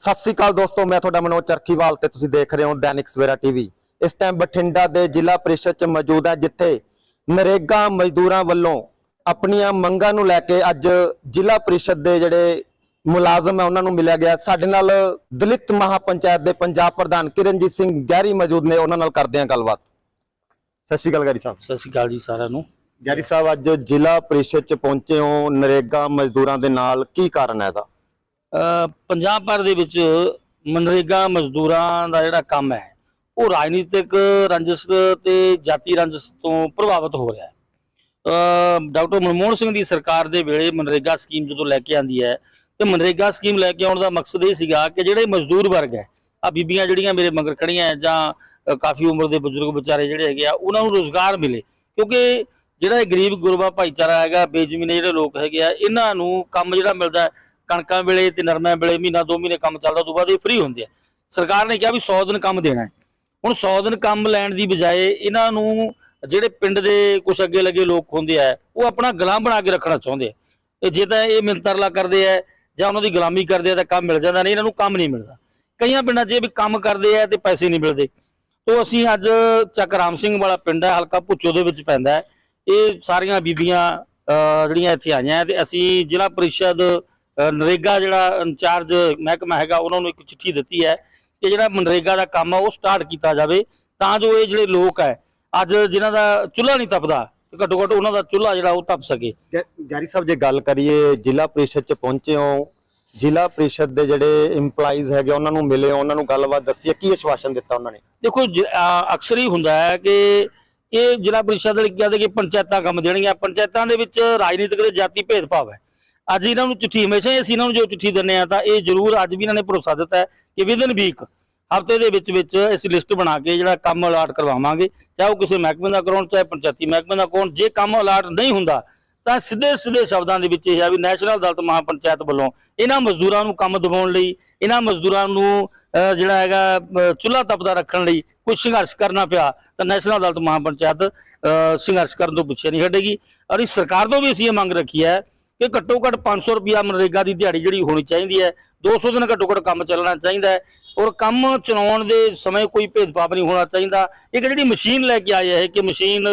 ਸਤਿ ਸ੍ਰੀ ਅਕਾਲ ਦੋਸਤੋ ਮੈਂ ਤੁਹਾਡਾ ਮਨੋਜ ਚਰਖੀਵਾਲ ਤੇ ਤੁਸੀਂ ਦੇਖ ਰਹੇ ਹੋ ਦੈਨਿਕ ਸਵੇਰਾ ਟੀਵੀ। ਇਸ ਟਾਈਮ ਬਠਿੰਡਾ ਦੇ ਜ਼ਿਲ੍ਹਾ ਪ੍ਰੀਸ਼ਦ ਚ ਮੌਜੂਦ ਹੈ ਜਿੱਥੇ ਨਰੇਗਾ ਮਜ਼ਦੂਰਾਂ ਵੱਲੋਂ ਆਪਣੀਆਂ ਮੰਗਾਂ ਨੂੰ ਲੈ ਕੇ ਅੱਜ ਜ਼ਿਲ੍ਹਾ ਪ੍ਰੀਸ਼ਦ ਦੇ ਜਿਹੜੇ ਮੁਲਾਜ਼ਮ ਹੈ ਉਹਨਾਂ ਨੂੰ ਮਿਲਿਆ ਗਿਆ। ਸਾਡੇ ਨਾਲ ਦਲਿਤ ਮਹਾਪੰਚਾਇਤ ਦੇ ਪੰਜਾਬ ਪ੍ਰਧਾਨ ਕਿਰਨਜੀਤ ਸਿੰਘ ਗਹਿਰੀ ਮੌਜੂਦ ਨੇ ਉਹਨਾਂ ਨਾਲ ਕਰਦੇ ਹਾਂ ਗੱਲਬਾਤ। ਸਤਿ ਸ਼੍ਰੀ ਅਕਾਲ ਗੈਰੀ ਸਾਹਿਬ। ਸਤਿ ਸ਼੍ਰੀ ਅਕਾਲ ਜੀ ਸਾਰਿਆਂ ਨੂੰ। ਗੈਰੀ ਸਾਹਿਬ ਅੱਜ ਜ਼ਿਲ੍ਹਾ ਪ੍ਰੀਸ਼ਦ ਚ ਪਹੁੰਚੇ ਹੋ ਨਰੇਗਾ ਮਜ਼ਦੂਰਾਂ ਦੇ ਨਾਲ। ਕੀ ਕਾਰਨ ਹੈ ਇਹਦਾ? ਅਹ ਪੰਜਾਬ ਭਰ ਦੇ ਵਿੱਚ ਮਨਰੇਗਾ ਮਜ਼ਦੂਰਾਂ ਦਾ ਜਿਹੜਾ ਕੰਮ ਹੈ, ਉਹ ਰਾਜਨੀਤਿਕ ਰੰਜਸ ਤੇ ਜਾਤੀ ਰੰਜਸ ਤੋਂ ਪ੍ਰਭਾਵਿਤ ਹੋ ਰਿਹਾ ਹੈ। ਡਾਕਟਰ ਮਨਮੋਹਨ ਸਿੰਘ ਦੀ ਸਰਕਾਰ ਦੇ ਵੇਲੇ ਮਨਰੇਗਾ ਸਕੀਮ ਜਦੋਂ ਲੈ ਕੇ ਆਂਦੀ ਹੈ, ਤੇ ਮਨਰੇਗਾ ਸਕੀਮ ਲੈ ਕੇ ਆਉਣ ਦਾ ਮਕਸਦ ਇਹ ਸੀਗਾ ਕਿ ਜਿਹੜੇ ਮਜ਼ਦੂਰ ਵਰਗ ਹੈ ਆ ਬੀਬੀਆਂ ਜਿਹੜੀਆਂ ਮੇਰੇ ਮਗਰ ਖੜੀਆਂ ਜਾਂ ਕਾਫੀ ਉਮਰ ਦੇ ਬਜ਼ੁਰਗ ਵਿਚਾਰੇ ਜਿਹੜੇ ਹੈਗੇ ਆ, ਉਹਨਾਂ ਨੂੰ ਰੋਜ਼ਗਾਰ ਮਿਲੇ। ਕਿਉਂਕਿ ਜਿਹੜਾ ਇਹ ਗਰੀਬ ਗੁਰਬਾ ਭਾਈਚਾਰਾ ਹੈਗਾ, ਬੇਜ਼ਮੀਨੇ ਜਿਹੜੇ ਲੋਕ ਹੈਗੇ ਆ, ਇਹਨਾਂ ਨੂੰ ਕੰਮ ਜਿਹੜਾ ਮਿਲਦਾ ਕਣਕਾਂ ਵੇਲੇ ਤੇ ਨਰਮਿਆਂ ਵੇਲੇ ਮਹੀਨਾ ਦੋ ਮਹੀਨੇ ਕੰਮ ਚੱਲਦਾ ਤੋਂ ਬਾਅਦ ਇਹ ਫ੍ਰੀ ਹੁੰਦੇ ਆ। ਸਰਕਾਰ ਨੇ ਕਿਹਾ ਵੀ 100 ਦਿਨ ਕੰਮ ਦੇਣਾ ਹੈ। ਹੁਣ 100 ਦਿਨ ਕੰਮ ਲੈਣ ਦੀ ਬਜਾਏ ਇਹਨਾਂ ਨੂੰ ਜਿਹੜੇ ਪਿੰਡ ਦੇ ਕੁਛ ਅੱਗੇ ਲੱਗੇ ਲੋਕ ਹੁੰਦੇ ਆ ਉਹ ਆਪਣਾ ਗੁਲਾਮ ਬਣਾ ਕੇ ਰੱਖਣਾ ਚਾਹੁੰਦੇ ਆ। ਜੇ ਤਾਂ ਇਹ ਮਿੰਤਰਲਾ ਕਰਦੇ ਆ ਜਾਂ ਉਹਨਾਂ ਦੀ ਗੁਲਾਮੀ ਕਰਦੇ ਆ ਤਾਂ ਕੰਮ ਮਿਲ ਜਾਂਦਾ ਨਹੀਂ ਇਹਨਾਂ ਨੂੰ ਕੰਮ ਨਹੀਂ ਮਿਲਦਾ। ਕਈਆਂ ਪਿੰਡਾਂ 'ਚ ਵੀ ਕੰਮ ਕਰਦੇ ਆ ਤੇ ਪੈਸੇ ਨਹੀਂ ਮਿਲਦੇ। ਤੋਂ ਅਸੀਂ ਅੱਜ ਚੱਕ ਰਾਮ ਸਿੰਘ ਵਾਲਾ ਪਿੰਡ ਹੈ ਹਲਕਾ ਭੁੱਚੋ ਦੇ ਵਿੱਚ ਪੈਂਦਾ ਹੈ। ਇਹ ਸਾਰੀਆਂ ਬੀਬੀਆਂ ਅਹ, ਜਿਹੜੀਆਂ ਇੱਥੇ ਆਈਆਂ ਹੈ ਤੇ ਅਸੀਂ ਜ਼ਿਲ੍ਹਾ ਪ੍ਰੀਸ਼ਦ ਨਰੇਗਾ ਜਿਹੜਾ ਇੰਚਾਰਜ ਮਹਿਕਮਾ ਹੈਗਾ ਉਹਨਾਂ ਨੂੰ ਇੱਕ ਚਿੱਠੀ ਦਿੱਤੀ ਹੈ ਕਿ ਜਿਹੜਾ ਮਨਰੇਗਾ ਦਾ ਕੰਮ ਆ ਉਹ ਸਟਾਰਟ ਕੀਤਾ ਜਾਵੇ ਤਾਂ ਜੋ ਇਹ ਜਿਹੜੇ ਲੋਕ ਹੈ ਅੱਜ ਜਿਨ੍ਹਾਂ ਦਾ ਚੁੱਲ੍ਹਾ ਨਹੀਂ ਤਪਦਾ ਘੱਟੋ ਘੱਟ ਉਹਨਾਂ ਦਾ ਚੁੱਲ੍ਹਾ ਜਿਹੜਾ ਉਹ ਤਪ ਸਕੇ। ਗੈਰੀ ਸਾਹਿਬ ਜੇ ਗੱਲ ਕਰੀਏ ਜ਼ਿਲ੍ਹਾ ਪ੍ਰੀਸ਼ਦ ਚ ਪਹੁੰਚੇ ਹੋ ਜ਼ਿਲ੍ਹਾ ਪ੍ਰੀਸ਼ਦ ਦੇ ਜਿਹੜੇ EMPLOYEES ਹੈਗੇ ਉਹਨਾਂ ਨੂੰ ਮਿਲੇ ਉਹਨਾਂ ਨੂੰ ਗੱਲਬਾਤ ਦੱਸੀ ਕੀ ਆਸ਼ਵਾਸਨ ਦਿੱਤਾ ਉਹਨਾਂ ਨੇ? ਦੇਖੋ ਅਕਸਰ ਹੀ ਹੁੰਦਾ ਹੈ ਕਿ ਇਹ ਜ਼ਿਲ੍ਹਾ ਪ੍ਰੀਸ਼ਦ ਦੇ ਕਹਿੰਦੇ ਕਿ ਪੰਚਾਇਤਾਂ ਕੰਮ ਦੇਣਗੀਆਂ ਪੰਚਾਇਤਾਂ ਦੇ ਵਿੱਚ ਰਾਜਨੀਤਿਕ ਤੇ ਜਾਤੀ ਭੇਦਭਾਵ ਹੈ। ਅੱਜ ਇਹਨਾਂ ਨੂੰ ਚਿੱਠੀ ਹਮੇਸ਼ਾ ਹੀ ਅਸੀਂ ਇਹਨਾਂ ਨੂੰ ਜੋ ਚਿੱਠੀ ਦਿੰਨੇ ਆ ਤਾਂ ਇਹ ਜ਼ਰੂਰ ਅੱਜ ਵੀ ਇਹਨਾਂ ਨੇ ਭਰੋਸਾ ਦਿੱਤਾ ਹੈ ਕਿ ਵਿਦਨ ਵੀਕ ਹਫ਼ਤੇ ਦੇ ਵਿੱਚ ਵਿੱਚ ਅਸੀਂ ਲਿਸਟ ਬਣਾ ਕੇ ਜਿਹੜਾ ਕੰਮ ਅਲਾਟ ਕਰਵਾਵਾਂਗੇ ਚਾਹੇ ਉਹ ਕਿਸੇ ਮਹਿਕਮੇ ਦਾ ਕਰਾਉਣ ਚਾਹੇ ਪੰਚਾਇਤੀ ਮਹਿਕਮੇ ਦਾ ਕਰਾਉਣ ਜੇ ਕੰਮ ਅਲਾਟ ਨਹੀਂ ਹੁੰਦਾ ਤਾਂ ਸਿੱਧੇ ਸਿੱਧੇ ਸ਼ਬਦਾਂ ਦੇ ਵਿੱਚ ਇਹ ਹੈ ਵੀ ਨੈਸ਼ਨਲ ਅਦਾਲਤ ਮਹਾਪੰਚਾਇਤ ਵੱਲੋਂ ਇਹਨਾਂ ਮਜ਼ਦੂਰਾਂ ਨੂੰ ਕੰਮ ਦਿਵਾਉਣ ਲਈ ਇਹਨਾਂ ਮਜ਼ਦੂਰਾਂ ਨੂੰ ਜਿਹੜਾ ਹੈਗਾ ਚੁੱਲ੍ਹਾ ਤਪਦਾ ਰੱਖਣ ਲਈ ਕੋਈ ਸੰਘਰਸ਼ ਕਰਨਾ ਪਿਆ ਤਾਂ ਨੈਸ਼ਨਲ ਅਦਾਲਤ ਮਹਾਪੰਚਾਇਤ ਅਹ, ਸੰਘਰਸ਼ ਕਰਨ ਤੋਂ ਪਿੱਛੇ ਨਹੀਂ ਹਟੇਗੀ। ਔਰ ਇਸ ਸਰਕਾਰ ਤੋਂ ਵੀ ਅਸੀਂ ਇਹ ਮੰਗ ਰੱਖੀ ਹੈ ਕਿ ਘੱਟੋ ਘੱਟ 500 ਰੁਪਿਆ ਮਨਰੇਗਾ ਦੀ ਦਿਹਾੜੀ ਜਿਹੜੀ ਹੋਣੀ ਚਾਹੀਦੀ ਹੈ। 200 ਦਿਨ ਘੱਟੋ ਘੱਟ ਕੰਮ ਚੱਲਣਾ ਚਾਹੀਦਾ ਹੈ ਔਰ ਕੰਮ ਚਲਾਉਣ ਦੇ ਸਮੇਂ ਕੋਈ ਭੇਦਭਾਵ ਨਹੀਂ ਹੋਣਾ ਚਾਹੀਦਾ। ਇੱਕ ਜਿਹੜੀ ਮਸ਼ੀਨ ਲੈ ਕੇ ਆਏ ਹੈ ਕਿ ਮਸ਼ੀਨ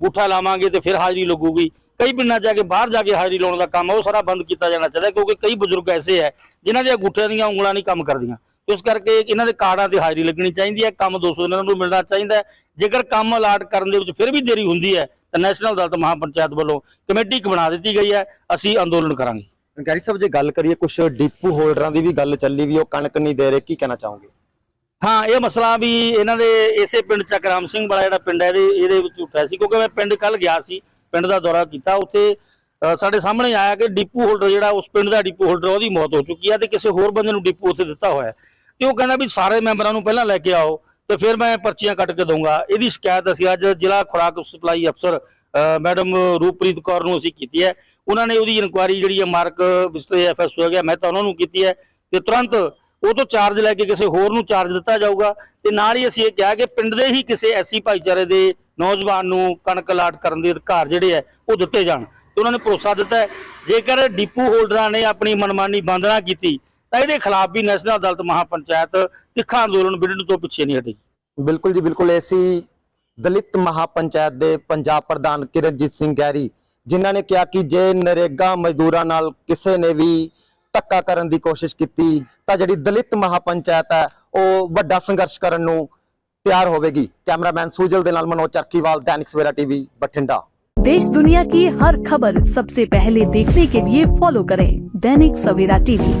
ਗੂਠਾ ਲਾਵਾਂਗੇ ਤੇ ਫਿਰ ਹਾਜ਼ਰੀ ਲੱਗੂਗੀ। ਕਈ ਪਿੰਡਾਂ ਜਾ ਕੇ ਬਾਹਰ ਜਾ ਕੇ ਹਾਜ਼ਰੀ ਲਾਉਣ ਦਾ ਕੰਮ ਉਹ ਸਾਰਾ ਬੰਦ ਕੀਤਾ ਜਾਣਾ ਚਾਹੀਦਾ ਕਿਉਂਕਿ ਕਈ ਬਜ਼ੁਰਗ ਐਸੇ ਹੈ ਜਿਨ੍ਹਾਂ ਦੀਆਂ ਅੰਗੂਠਿਆਂ ਦੀਆਂ ਉਂਗਲਾਂ ਨਹੀਂ ਕੰਮ ਕਰਦੀਆਂ। ਇਸ ਕਰਕੇ ਇਹਨਾਂ ਦੇ ਕਾਰਡਾਂ ਤੇ ਹਾਜ਼ਰੀ ਲੱਗਣੀ ਚਾਹੀਦੀ ਹੈ। ਕੰਮ 200 ਦਿਨਾਂ ਨੂੰ ਮਿਲਣਾ ਚਾਹੀਦਾ ਜੇਕਰ ਕੰਮ ਅਲਾਟ ਕਰਨ ਦੇ ਵਿੱਚ ਫਿਰ ਵੀ ਦੇਰੀ ਹੁੰਦੀ ਹੈ ਤਾਂ ਨੈਸ਼ਨਲ ਅਦਾਲਤ ਮਹਾਪੰਚਾਇਤ ਵੱਲੋਂ ਕਮੇਟੀ ਇੱਕ ਬਣਾ ਦਿੱਤੀ ਗਈ ਹੈ। ਅਸੀਂ ਅੰਦੋਲਨ ਕਰਾਂਗੇ। ਗੈਰੀ ਸਾਹਿਬ ਜੇ ਗੱਲ ਕਰੀਏ ਕੁਝ ਡੀਪੂ ਹੋਲਡਰਾਂ ਦੀ ਵੀ ਗੱਲ ਚੱਲੀ ਵੀ ਉਹ ਕਣਕ ਨਹੀਂ ਦੇ ਰਹੇ ਕੀ ਕਹਿਣਾ ਚਾਹੋਗੇ? ਹਾਂ ਇਹ ਮਸਲਾ ਵੀ ਇਹਨਾਂ ਦੇ ਇਸੇ ਪਿੰਡ ਚੱਕਰਾਮ ਸਿੰਘ ਵਾਲਾ ਜਿਹੜਾ ਪਿੰਡ ਹੈ ਇਹਦੇ ਇਹਦੇ ਵਿੱਚ ਉੱਠਿਆ ਸੀ ਕਿਉਂਕਿ ਮੈਂ ਪਿੰਡ ਕੱਲ ਗਿਆ ਸੀ ਪਿੰਡ ਦਾ ਦੌਰਾ ਕੀਤਾ। ਉੱਥੇ ਸਾਡੇ ਸਾਹਮਣੇ ਆਇਆ ਕਿ ਡਿਪੂ ਹੋਲਡਰ ਜਿਹੜਾ ਉਸ ਪਿੰਡ ਦਾ ਡਿਪੂ ਹੋਲਡਰ ਉਹਦੀ ਮੌਤ ਹੋ ਚੁੱਕੀ ਹੈ ਤੇ ਕਿਸੇ ਹੋਰ ਬੰਦੇ ਨੂੰ ਡਿਪੂ ਉੱਥੇ ਦਿੱਤਾ ਹੋਇਆ ਤੇ ਉਹ ਕਹਿੰਦਾ ਵੀ ਸਾਰੇ ਮੈਂਬਰਾਂ ਨੂੰ ਪਹਿਲਾਂ ਲੈ ਕੇ ਆਓ। ਤੇ ਫਿਰ ਮੈਂ ਪਰਚੀਆਂ ਕੱਟ ਕੇ ਦਊਂਗਾ। ਇਹਦੀ ਸ਼ਿਕਾਇਤ ਅਸੀਂ ਅੱਜ ਜ਼ਿਲ੍ਹਾ ਖੁਰਾਕ ਸਪਲਾਈ ਅਫਸਰ ਮੈਡਮ ਰੂਪਪ੍ਰੀਤ ਕੌਰ ਨੂੰ ਅਸੀਂ ਕੀਤੀ ਹੈ। ਉਹਨਾਂ ਨੇ ਉਹਦੀ ਇਨਕੁਆਇਰੀ ਜਿਹੜੀ ਹੈ ਮਾਰਕ ਵਿਸਟੇ ਐਫਐਸ ਹੋ ਗਿਆ, ਮੈਂ ਤਾਂ ਉਹਨਾਂ ਨੂੰ ਕੀਤੀ ਹੈ। ਤੇ ਤੁਰੰਤ ਉਹ ਤੋਂ ਚਾਰਜ ਲੈ ਕੇ ਕਿਸੇ ਹੋਰ ਨੂੰ ਚਾਰਜ ਦਿੱਤਾ ਜਾਊਗਾ। ਤੇ ਨਾਲ ਹੀ ਅਸੀਂ ਇਹ ਕਿਹਾ ਕਿ ਪਿੰਡ ਦੇ ਹੀ ਕਿਸੇ ਐਸੀ ਭਾਈਚਾਰੇ ਦੇ ਨੌਜਵਾਨ ਨੂੰ ਕਣਕ ਲਾਟ ਕਰਨ ਦੇ ਅਧਿਕਾਰ ਜਿਹੜੇ ਹੈ, ਉਹ ਦਿੱਤੇ ਜਾਣ। ਤੇ ਉਹਨਾਂ ਨੇ ਭਰੋਸਾ ਦਿੱਤਾ ਜੇਕਰ ਡਿਪੂ ਹੋਲਡਰਾਂ ਨੇ ਆਪਣੀ ਮਨਮਾਨੀ ਬੰਦ ਨਾ ਕੀਤੀ ਤਾਂ ਇਹਦੇ ਖਿਲਾਫ ਵੀ ਨੈਸ਼ਨਲ ਅਦਾਲਤ ਮਹਾਪੰਚਾਇਤ ਤਿੱਖਾ ਅੰਦੋਲਨ ਵਿੱਢਣ ਤੋਂ ਪਿੱਛੇ ਨਹੀਂ ਹਟੇਗੀ ਬਿਲਕੁਲ ਜੀ ਬਿਲਕੁਲ ਐਸੀ ਦਲਿਤ ਮਹਾਪੰਚਾਇਤ ਦੇ ਪੰਜਾਬ ਪ੍ਰਧਾਨ ਕਿਰਨਜੀਤ ਸਿੰਘ ਗੈਰੀ ਜਿਨ੍ਹਾਂ ਨੇ ਕਿਹਾ ਕਿ ਜੇ ਨਰੇਗਾ ਮਜ਼ਦੂਰਾਂ ਨਾਲ ਕਿਸੇ ਨੇ ਵੀ ਧੱਕਾ ਕਰਨ ਦੀ ਕੋਸ਼ਿਸ਼ ਕੀਤੀ ਤਾਂ ਜਿਹੜੀ ਦਲਿਤ ਮਹਾਪੰਚਾਇਤ ਹੈ ਉਹ ਵੱਡਾ ਸੰਘਰਸ਼ ਕਰਨ ਨੂੰ ਤਿਆਰ ਹੋਵੇਗੀ ਕੈਮਰਾਮੈਨ ਸੂਜਲ ਦੇ ਨਾਲ ਮਨੋਜ ਚਰਖੀਵਾਲ ਦੈਨਿਕ ਸਵੇਰਾ ਟੀਵੀ ਬਠਿੰਡਾ देश दुनिया की हर खबर सबसे पहले देखने के लिए फॉलो करें दैनिक सवेरा टीवी